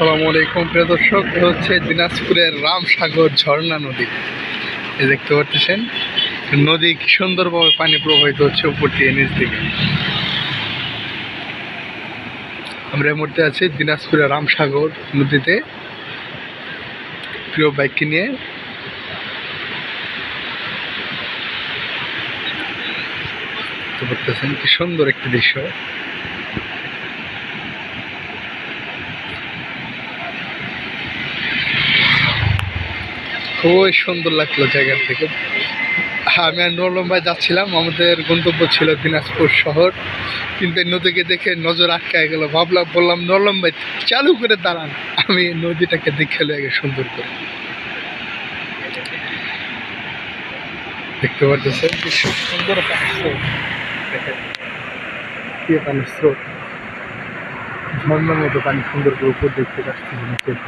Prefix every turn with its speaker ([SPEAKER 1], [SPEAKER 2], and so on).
[SPEAKER 1] আসসালামু আলাইকুম, প্রিয় দর্শক। এ হচ্ছে দিনাজপুরের রামসাগর ঝর্ণা নদী। এই দেখতে পাচ্ছেন, নদী কি সুন্দরভাবে পানি প্রবাহিত হচ্ছে উপর দিয়ে, নিচ দিকে। আমরা এই মুহূর্তে আছি দিনাজপুরের রামসাগর নদীতে। প্রিয় বাইককে নিয়ে। দেখতে পাচ্ছেন কি সুন্দর একটি দৃশ্য। খুবই সুন্দর লাগল জায়গা থেকে। আমি আর নরলম্বায় যাচ্ছিলাম, আমাদের গন্তব্য ছিল দিনাজপুর শহর। কিন্তু নদীকে দেখে নজর আটকায় গেল। ভাবলাম, বললাম নরলম্বাই চালু করে দাঁড়ান। আমি নদীটাকে দেখে লেগে সুন্দর করে। দেখতে পাচ্ছেন কি সুন্দর পানির স্রোত। ঝর্ণার মতো পানি সুন্দর করে উপর দেখতে পাচ্ছি নিচের